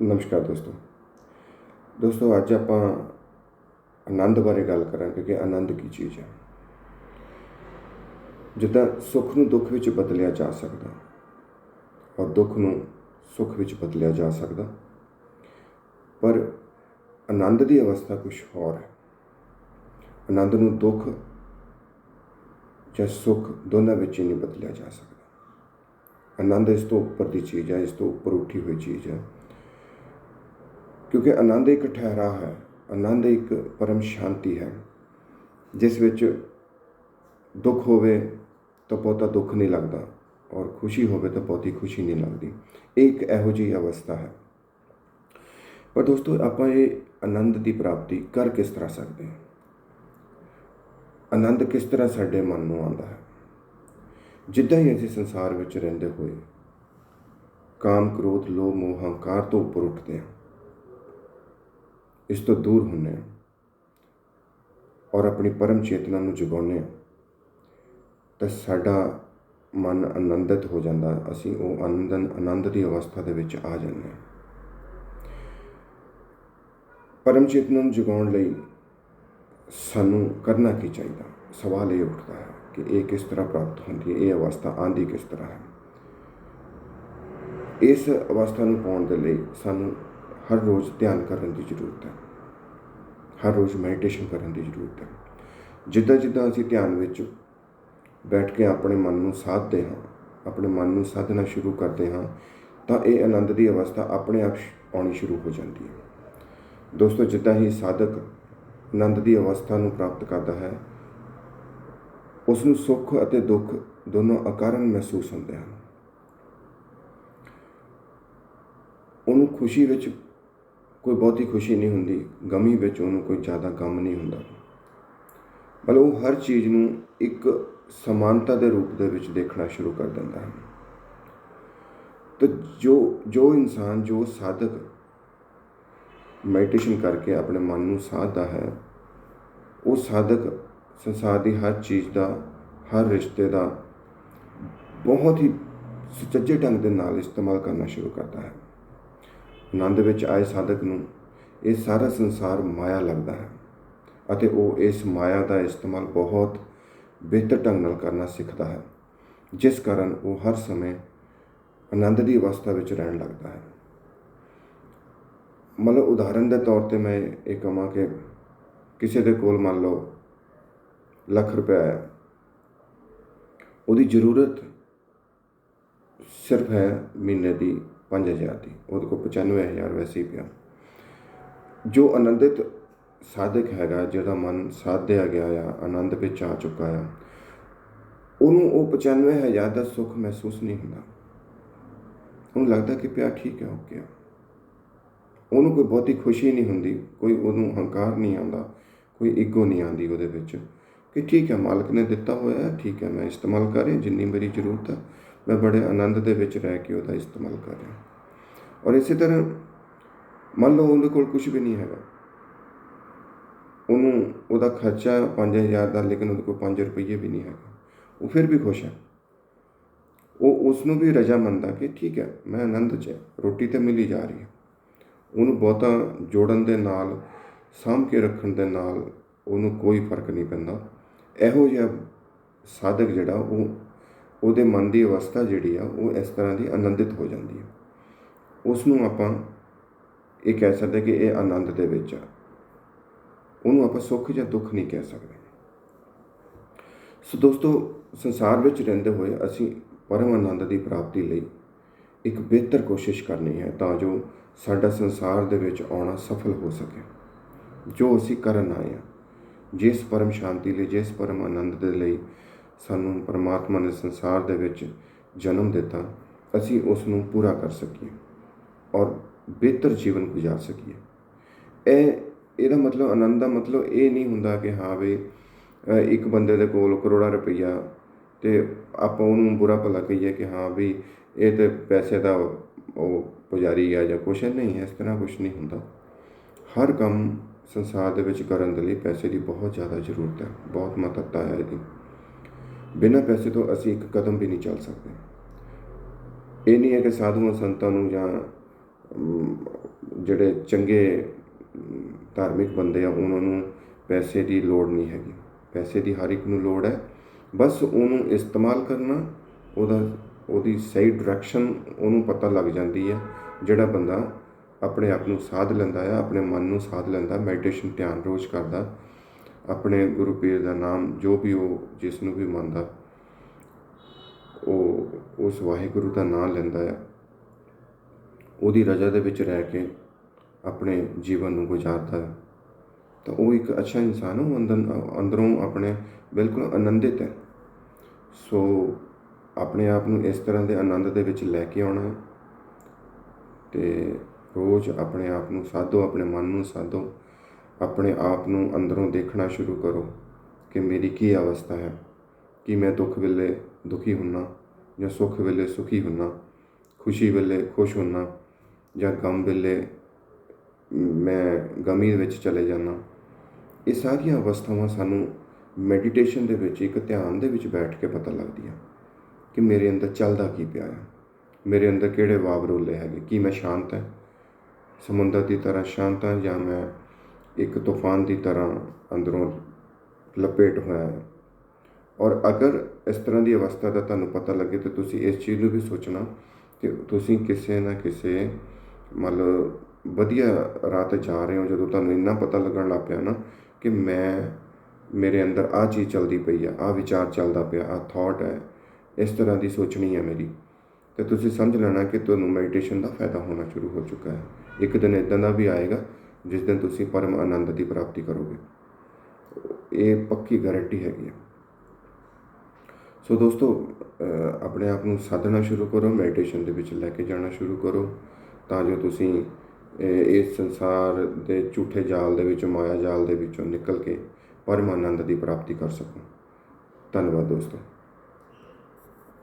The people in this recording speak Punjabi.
ਨਮਸਕਾਰ ਦੋਸਤੋ। ਦੋਸਤੋ, ਅੱਜ ਆਪਾਂ ਆਨੰਦ ਬਾਰੇ ਗੱਲ ਕਰਾਂਗੇ ਕਿ ਆਨੰਦ ਕੀ ਚੀਜ਼ ਹੈ। ਜਿੱਦਾਂ ਸੁੱਖ ਨੂੰ ਦੁੱਖ ਵਿੱਚ ਬਦਲਿਆ ਜਾ ਸਕਦਾ ਔਰ ਦੁੱਖ ਨੂੰ ਸੁੱਖ ਵਿੱਚ ਬਦਲਿਆ ਜਾ ਸਕਦਾ, ਪਰ ਆਨੰਦ ਦੀ ਅਵਸਥਾ ਕੁਝ ਹੋਰ ਹੈ। ਆਨੰਦ ਨੂੰ ਦੁੱਖ ਜਾਂ ਸੁੱਖ ਦੋਨਾਂ ਵਿੱਚ ਹੀ ਨਹੀਂ ਬਦਲਿਆ ਜਾ ਸਕਦਾ। ਆਨੰਦ ਇਸ ਤੋਂ ਉੱਪਰ ਦੀ ਚੀਜ਼ ਹੈ, ਇਸ ਤੋਂ ਉੱਪਰ ਉੱਠੀ ਹੋਈ ਚੀਜ਼ ਹੈ। ਕਿਉਂਕਿ ਆਨੰਦ ਇੱਕ ਠਹਿਰਾ ਹੈ, ਆਨੰਦ ਇੱਕ ਪਰਮ ਸ਼ਾਂਤੀ ਹੈ। ਜਿਸ ਵਿੱਚ ਦੁੱਖ ਹੋਵੇ ਤਾਂ ਬਹੁਤਾ ਦੁੱਖ ਨਹੀਂ ਲੱਗਦਾ ਔਰ ਖੁਸ਼ੀ ਹੋਵੇ ਤਾਂ ਬਹੁਤੀ ਖੁਸ਼ੀ ਨਹੀਂ ਲੱਗਦੀ। ਇਹ ਇੱਕ ਇਹੋ ਜਿਹੀ ਅਵਸਥਾ ਹੈ। ਪਰ ਦੋਸਤੋ, ਆਪਾਂ ਇਹ ਆਨੰਦ ਦੀ ਪ੍ਰਾਪਤੀ ਕਰ ਕਿਸ ਤਰ੍ਹਾਂ ਸਕਦੇ ਹਾਂ? ਆਨੰਦ ਕਿਸ ਤਰ੍ਹਾਂ ਸਾਡੇ ਮਨ ਨੂੰ ਆਉਂਦਾ ਹੈ? ਜਿੱਦਾਂ ਹੀ ਅਸੀਂ ਸੰਸਾਰ ਵਿੱਚ ਰਹਿੰਦੇ ਹੋਏ ਕਾਮ, ਕ੍ਰੋਧ, ਲੋਭ, ਮੋਹ, ਹੰਕਾਰ ਤੋਂ ਉੱਪਰ ਉੱਠਦੇ ਹਾਂ ਇਸ ਤੋਂ ਦੂਰ ਹੁੰਨੇ ਹਾਂ ਔਰ ਆਪਣੀ ਪਰਮ ਚੇਤਨਾ ਨੂੰ ਜਗਾਉਂਦੇ ਹਾਂ, ਤਾਂ ਸਾਡਾ ਮਨ ਆਨੰਦਿਤ ਹੋ ਜਾਂਦਾ, ਅਸੀਂ ਉਹ ਆਨੰਦ ਆਨੰਦ ਦੀ ਅਵਸਥਾ ਦੇ ਵਿੱਚ ਆ ਜਾਂਦੇ ਹਾਂ। ਪਰਮ ਚੇਤਨਾ ਨੂੰ ਜਗਾਉਣ ਲਈ ਸਾਨੂੰ ਕਰਨਾ ਕੀ ਚਾਹੀਦਾ? ਸਵਾਲ ਇਹ ਉੱਠਦਾ ਹੈ ਕਿ ਇਹ ਕਿਸ ਤਰ੍ਹਾਂ ਪ੍ਰਾਪਤ ਹੁੰਦੀ ਹੈ, ਇਹ ਅਵਸਥਾ ਆਂਦੀ ਕਿਸ ਤਰ੍ਹਾਂ ਹੈ? ਇਸ ਅਵਸਥਾ ਨੂੰ ਪਾਉਣ ਦੇ ਲਈ ਸਾਨੂੰ ਹਰ ਰੋਜ਼ ਧਿਆਨ ਕਰਨ ਦੀ ਜ਼ਰੂਰਤ ਹੈ। ਹਰ ਰੋਜ਼ ਮੈਡੀਟੇਸ਼ਨ ਕਰਨ ਦੀ ਜ਼ਰੂਰਤ ਹੈ। ਜਿੱਦਾਂ ਜਿੱਦਾਂ ਅਸੀਂ ਧਿਆਨ ਵਿੱਚ ਬੈਠ ਕੇ ਆਪਣੇ ਮਨ ਨੂੰ ਸਾਧਦੇ ਹਾਂ, ਆਪਣੇ ਮਨ ਨੂੰ ਸਾਧਨਾ ਸ਼ੁਰੂ ਕਰਦੇ ਹਾਂ, ਤਾਂ ਇਹ ਆਨੰਦ ਦੀ ਅਵਸਥਾ ਆਪਣੇ ਆਪ ਆਉਣੀ ਸ਼ੁਰੂ ਹੋ ਜਾਂਦੀ ਹੈ। ਦੋਸਤੋ, ਜਿੱਦਾਂ ਹੀ ਸਾਧਕ ਆਨੰਦ ਦੀ ਅਵਸਥਾ ਨੂੰ ਪ੍ਰਾਪਤ ਕਰਦਾ ਹੈ ਉਸ ਨੂੰ ਸੁੱਖ ਅਤੇ ਦੁੱਖ ਦੋਨੋਂ ਅਕਾਰਨ ਮਹਿਸੂਸ ਹੁੰਦੇ ਹਨ। ਉਹਨੂੰ ਖੁਸ਼ੀ ਵਿੱਚ ਕੋਈ ਬਹੁਤੀ ਖੁਸ਼ੀ ਨਹੀਂ ਹੁੰਦੀ, ਗਮੀ ਵਿੱਚ ਉਹਨੂੰ ਕੋਈ ਜ਼ਿਆਦਾ ਗਮ ਨਹੀਂ ਹੁੰਦਾ। ਮਤਲਬ ਉਹ ਹਰ ਚੀਜ਼ ਨੂੰ ਇੱਕ ਸਮਾਨਤਾ ਦੇ ਰੂਪ ਦੇ ਵਿੱਚ ਦੇਖਣਾ ਸ਼ੁਰੂ ਕਰ ਦਿੰਦਾ ਹੈ। ਤੇ ਜੋ ਜੋ ਇਨਸਾਨ, ਜੋ ਸਾਧਕ ਮੈਡੀਟੇਸ਼ਨ ਕਰਕੇ ਆਪਣੇ ਮਨ ਨੂੰ ਸਾਧਦਾ ਹੈ, ਉਹ ਸਾਧਕ ਸੰਸਾਰ ਦੀ ਹਰ ਚੀਜ਼ ਦਾ, ਹਰ ਰਿਸ਼ਤੇ ਦਾ ਬਹੁਤ ਹੀ ਸੁਚੱਜੇ ਢੰਗ ਦੇ ਨਾਲ ਇਸਤੇਮਾਲ ਕਰਨਾ ਸ਼ੁਰੂ ਕਰਦਾ ਹੈ। ਆਨੰਦ ਵਿੱਚ ਆਏ ਸਾਧਕ ਨੂੰ ਇਹ ਸਾਰਾ ਸੰਸਾਰ ਮਾਇਆ ਲੱਗਦਾ ਹੈ ਅਤੇ ਉਹ ਇਸ ਮਾਇਆ ਦਾ ਇਸਤੇਮਾਲ ਬਹੁਤ ਬਿਹਤਰ ਢੰਗ ਨਾਲ ਕਰਨਾ ਸਿੱਖਦਾ ਹੈ, ਜਿਸ ਕਾਰਨ ਉਹ ਹਰ ਸਮੇਂ ਆਨੰਦ ਦੀ ਅਵਸਥਾ ਵਿੱਚ ਰਹਿਣ ਲੱਗਦਾ ਹੈ। ਮਤਲਬ ਉਦਾਹਰਨ ਦੇ ਤੌਰ ਤੇ ਮੈਂ ਇਹ ਕਹਾਂ ਕਿ ਕਿਸੇ ਦੇ ਕੋਲ ਮੰਨ ਲਓ ਲੱਖ ਰੁਪਏ ਹੈ ਉਹਦੀ ਜ਼ਰੂਰਤ ਸਿਰਫ ਹੈ ਮਹੀਨੇ ਦੀ 5000 ਦੀ। ਉਹਦੇ ਕੋਲ 95000 ਵੈਸੇ ਹੀ ਪਿਆ। ਜੋ ਆਨੰਦਿਤ ਸਾਧਕ ਹੈਗਾ, ਜਿਹਦਾ ਮਨ ਸਾਧਿਆ ਗਿਆ ਆ, ਆਨੰਦ ਵਿੱਚ ਆ ਚੁੱਕਾ ਆ, ਉਹਨੂੰ ਉਹ 95000 ਦਾ ਸੁੱਖ ਮਹਿਸੂਸ ਨਹੀਂ ਹੁੰਦਾ। ਉਹਨੂੰ ਲੱਗਦਾ ਕਿ ਪਿਆ ਠੀਕ ਹੈ ਹੋ ਗਿਆ ਉਹਨੂੰ ਕੋਈ ਬਹੁਤੀ ਖੁਸ਼ੀ ਨਹੀਂ ਹੁੰਦੀ, ਕੋਈ ਉਹਨੂੰ ਹੰਕਾਰ ਨਹੀਂ ਆਉਂਦਾ, ਕੋਈ ਈਗੋ ਨਹੀਂ ਆਉਂਦੀ ਉਹਦੇ ਵਿੱਚ ਕਿ ਠੀਕ ਹੈ ਮਾਲਕ ਨੇ ਦਿੱਤਾ ਹੋਇਆ ਹੈ ਠੀਕ ਹੈ ਮੈਂ ਇਸਤੇਮਾਲ ਕਰ ਰਿਹਾ, ਜਿੰਨੀ ਮੇਰੀ ਜ਼ਰੂਰਤ ਹੈ ਮੈਂ ਬੜੇ ਆਨੰਦ ਦੇ ਵਿੱਚ ਰਹਿ ਕੇ ਉਹਦਾ ਇਸਤੇਮਾਲ ਕਰ ਰਿਹਾ। ਔਰ ਇਸੇ ਤਰ੍ਹਾਂ ਮੰਨ ਲਓ ਉਹਦੇ ਕੋਲ ਕੁਝ ਵੀ ਨਹੀਂ ਹੈਗਾ। ਉਹਨੂੰ ਉਹਦਾ ਖਰਚਾ 5000 ਦਾ ਲੇਕਿਨ ਉਹਦੇ ਕੋਲ 5 ਰੁਪਏ ਵੀ ਨਹੀਂ ਹੈਗਾ। ਉਹ ਫਿਰ ਵੀ ਖੁਸ਼ ਹੈ। ਉਹ ਉਸ ਨੂੰ ਵੀ ਰਜਾ ਮੰਨਦਾ ਕਿ ਠੀਕ ਹੈ ਮੈਂ ਆਨੰਦ 'ਚ ਹਾਂ, ਰੋਟੀ ਤੇ ਮਿਲੀ ਜਾ ਰਹੀ ਹੈ। ਉਹਨੂੰ ਬਹੁਤਾ ਜੋੜਨ ਦੇ ਨਾਲ ਸਾਂਭ ਕੇ ਰੱਖਣ ਦੇ ਨਾਲ ਉਹਨੂੰ ਕੋਈ ਫ਼ਰਕ ਨਹੀਂ ਪੈਂਦਾ। ਇਹੋ ਜਿਹਾ ਸਾਧਕ ਜਿਹੜਾ ਉਹ ਉਹਦੇ ਮਨ ਦੀ ਅਵਸਥਾ ਜਿਹੜੀ ਆ, ਉਹ ਇਸ ਤਰ੍ਹਾਂ ਦੀ ਆਨੰਦਿਤ ਹੋ ਜਾਂਦੀ ਹੈ। ਉਸ ਨੂੰ ਆਪਾਂ ਇਹ ਕਹਿ ਸਕਦੇ ਕਿ ਇਹ ਆਨੰਦ ਦੇ ਵਿੱਚ ਆ। ਉਹਨੂੰ ਆਪਾਂ ਸੁੱਖ ਜਾਂ ਦੁੱਖ ਨਹੀਂ ਕਹਿ ਸਕਦੇ। ਸੋ ਦੋਸਤੋ, ਸੰਸਾਰ ਵਿੱਚ ਰਹਿੰਦੇ ਹੋਏ ਅਸੀਂ ਪਰਮ ਆਨੰਦ ਦੀ ਪ੍ਰਾਪਤੀ ਲਈ ਇੱਕ ਬਿਹਤਰ ਕੋਸ਼ਿਸ਼ ਕਰਨੀ ਹੈ ਤਾਂ ਜੋ ਸਾਡਾ ਸੰਸਾਰ ਦੇ ਵਿੱਚ ਆਉਣਾ ਸਫਲ ਹੋ ਸਕੇ। ਜੋ ਅਸੀਂ ਕਰਨ ਆਏ ਹਾਂ, ਜਿਸ ਪਰਮ ਸ਼ਾਂਤੀ ਲਈ, ਜਿਸ ਪਰਮ ਆਨੰਦ ਦੇ ਲਈ ਸਾਨੂੰ ਪਰਮਾਤਮਾ ਨੇ ਸੰਸਾਰ ਦੇ ਵਿੱਚ ਜਨਮ ਦਿੱਤਾ, ਅਸੀਂ ਉਸ ਨੂੰ ਪੂਰਾ ਕਰ ਸਕੀਏ ਔਰ ਬਿਹਤਰ ਜੀਵਨ ਗੁਜ਼ਾਰ ਸਕੀਏ। ਇਹ, ਇਹਦਾ ਮਤਲਬ ਆਨੰਦ ਦਾ ਮਤਲਬ ਇਹ ਨਹੀਂ ਹੁੰਦਾ ਕਿ ਹਾਂ ਵੀ ਇੱਕ ਬੰਦੇ ਦੇ ਕੋਲ ਕਰੋੜਾਂ ਰੁਪਈਆ ਤੇ ਆਪਾਂ ਉਹਨੂੰ ਬੁਰਾ ਭਲਾ ਕਹੀਏ ਕਿ ਹਾਂ ਵੀ ਇਹ ਤੇ ਪੈਸੇ ਦਾ ਉਹ ਪੁਜਾਰੀ ਆ ਜਾਂ ਕੁਛ ਨਹੀਂ, ਇਸ ਤਰ੍ਹਾਂ ਕੁਛ ਨਹੀਂ ਹੁੰਦਾ। ਹਰ ਕੰਮ ਸੰਸਾਰ ਦੇ ਵਿੱਚ ਕਰਨ ਦੇ ਲਈ ਪੈਸੇ ਦੀ ਬਹੁਤ ਜ਼ਿਆਦਾ ਜ਼ਰੂਰਤ ਹੈ, ਬਹੁਤ ਮਹੱਤਤਾ ਹੈ ਇਹਦੀ। ਬਿਨਾਂ ਪੈਸੇ ਤੋਂ ਅਸੀਂ ਇੱਕ ਕਦਮ ਵੀ ਨਹੀਂ ਚੱਲ ਸਕਦੇ। ਇਹ ਨਹੀਂ ਹੈ ਕਿ ਸਾਧੂਆਂ ਸੰਤਾਂ ਨੂੰ ਜਾਂ ਜਿਹੜੇ ਚੰਗੇ ਧਾਰਮਿਕ ਬੰਦੇ ਆ, ਉਹਨਾਂ ਨੂੰ ਪੈਸੇ ਦੀ ਲੋੜ ਨਹੀਂ ਹੈਗੀ। ਪੈਸੇ ਦੀ ਹਰ ਇੱਕ ਨੂੰ ਲੋੜ ਹੈ। ਬਸ ਉਹਨੂੰ ਇਸਤੇਮਾਲ ਕਰਨਾ, ਉਹਦਾ, ਉਹਦੀ ਸਹੀ ਡਾਇਰੈਕਸ਼ਨ ਉਹਨੂੰ ਪਤਾ ਲੱਗ ਜਾਂਦੀ ਹੈ, ਜਿਹੜਾ ਬੰਦਾ ਆਪਣੇ ਆਪ ਨੂੰ ਸਾਧ ਲੈਂਦਾ ਹੈ ਆਪਣੇ ਮਨ ਨੂੰ ਸਾਧ ਲੈਂਦਾ ਮੈਡੀਟੇਸ਼ਨ ਧਿਆਨ ਰੋਜ਼ ਕਰਦਾ। ਆਪਣੇ ਗੁਰੂ ਪੀਰ ਦਾ ਨਾਮ ਜੋ ਵੀ ਉਹ ਜਿਸ ਨੂੰ ਵੀ ਮੰਨਦਾ, ਉਹ ਉਸ ਵਾਹਿਗੁਰੂ ਦਾ ਨਾਮ ਲੈਂਦਾ ਹੈ ਉਹਦੀ ਰਜ਼ਾ ਦੇ ਵਿੱਚ ਰਹਿ ਕੇ ਆਪਣੇ ਜੀਵਨ ਨੂੰ ਗੁਜ਼ਾਰਦਾ ਹੈ ਤਾਂ ਉਹ ਇੱਕ ਅੱਛਾ ਇਨਸਾਨ ਉਹ ਅੰਦਰ, ਅੰਦਰੋਂ ਆਪਣੇ ਬਿਲਕੁਲ ਆਨੰਦਿਤ ਹੈ ਸੋ ਆਪਣੇ ਆਪ ਨੂੰ ਇਸ ਤਰ੍ਹਾਂ ਦੇ ਆਨੰਦ ਦੇ ਵਿੱਚ ਲੈ ਕੇ ਆਉਣਾ ਹੈ ਤੇ ਰੋਜ਼ ਆਪਣੇ ਆਪ ਨੂੰ ਸਾਧੋ, ਆਪਣੇ ਮਨ ਨੂੰ ਸਾਧੋ ਆਪਣੇ ਆਪ ਨੂੰ ਅੰਦਰੋਂ ਦੇਖਣਾ ਸ਼ੁਰੂ ਕਰੋ ਕਿ ਮੇਰੀ ਕੀ ਅਵਸਥਾ ਹੈ, ਕਿ ਮੈਂ ਦੁੱਖ ਵੇਲੇ ਦੁਖੀ ਹੁੰਨਾ ਜਾਂ ਸੁੱਖ ਵੇਲੇ ਸੁਖੀ ਹੁੰਨਾ, ਖੁਸ਼ੀ ਵੇਲੇ ਖੁਸ਼ ਹੁੰਨਾ ਜਾਂ ਗਮ ਵੇਲੇ ਮੈਂ ਗਮੀ ਵਿੱਚ ਚਲੇ ਜਾਣਾ ਇਹ ਸਾਰੀਆਂ ਅਵਸਥਾਵਾਂ ਸਾਨੂੰ ਮੈਡੀਟੇਸ਼ਨ ਦੇ ਵਿੱਚ, ਇੱਕ ਧਿਆਨ ਦੇ ਵਿੱਚ ਬੈਠ ਕੇ ਪਤਾ ਲੱਗਦੀਆਂ ਕਿ ਮੇਰੇ ਅੰਦਰ ਚੱਲਦਾ ਕੀ ਪਿਆ ਹੈ ਮੇਰੇ ਅੰਦਰ ਕਿਹੜੇ ਵਾਵਰੋਲੇ ਹੈਗੇ, ਕੀ ਮੈਂ ਸ਼ਾਂਤ ਹਾਂ, ਸਮੁੰਦਰ ਦੀ ਤਰ੍ਹਾਂ ਸ਼ਾਂਤ ਹਾਂ ਜਾਂ ਮੈਂ ਇੱਕ ਤੂਫਾਨ ਦੀ ਤਰ੍ਹਾਂ ਅੰਦਰੋਂ ਲਪੇਟ ਹੋਇਆ ਹੈ। ਔਰ ਅਗਰ ਇਸ ਤਰ੍ਹਾਂ ਦੀ ਅਵਸਥਾ ਦਾ ਤੁਹਾਨੂੰ ਪਤਾ ਲੱਗੇ ਤਾਂ ਤੁਸੀਂ ਇਸ ਚੀਜ਼ ਨੂੰ ਵੀ ਸੋਚਣਾ ਕਿ ਤੁਸੀਂ ਕਿਸੇ ਨਾ ਕਿਸੇ ਮਤਲਬ ਵਧੀਆ ਰਾਹ ਤੇ ਜਾ ਰਹੇ ਹੋ। ਜਦੋਂ ਤੁਹਾਨੂੰ ਇੰਨਾ ਪਤਾ ਲੱਗਣ ਲੱਗ ਪਿਆ ਨਾ ਕਿ ਮੈਂ, ਮੇਰੇ ਅੰਦਰ ਆ ਚੀਜ਼ ਚੱਲਦੀ ਪਈ ਆ ਆ ਵਿਚਾਰ ਚੱਲਦਾ ਪਿਆ ਆ ਥਾਟ ਹੈ, ਇਸ ਤਰ੍ਹਾਂ ਦੀ ਸੋਚਣੀ ਹੈ ਮੇਰੀ। ਤੇ ਤੁਸੀਂ ਸਮਝ ਲੈਣਾ ਕਿ ਤੁਹਾਨੂੰ ਮੈਡੀਟੇਸ਼ਨ ਦਾ ਫਾਇਦਾ ਹੋਣਾ ਸ਼ੁਰੂ ਹੋ ਚੁੱਕਾ ਹੈ। ਇੱਕ ਦਿਨ ਇਦਾਂ ਦਾ ਵੀ ਆਏਗਾ ਜਿਸ ਦਿਨ ਤੁਸੀਂ ਪਰਮ ਆਨੰਦ ਦੀ ਪ੍ਰਾਪਤੀ ਕਰੋਗੇ। ਇਹ ਪੱਕੀ ਗਾਰੰਟੀ ਹੈਗੀ ਹੈ ਸੋ ਦੋਸਤੋ ਆਪਣੇ ਆਪ ਨੂੰ ਸਾਧਨਾ ਸ਼ੁਰੂ ਕਰੋ ਮੈਡੀਟੇਸ਼ਨ ਦੇ ਵਿੱਚ ਲੈ ਕੇ ਜਾਣਾ ਸ਼ੁਰੂ ਕਰੋ, ਤਾਂ ਜੋ ਤੁਸੀਂ ਇਸ ਸੰਸਾਰ ਦੇ ਝੂਠੇ ਜਾਲ ਦੇ ਵਿੱਚੋਂ, ਮਾਇਆ ਜਾਲ ਦੇ ਵਿੱਚੋਂ ਨਿਕਲ ਕੇ ਪਰਮ ਆਨੰਦ ਦੀ ਪ੍ਰਾਪਤੀ ਕਰ ਸਕੋ। ਧੰਨਵਾਦ ਦੋਸਤੋ।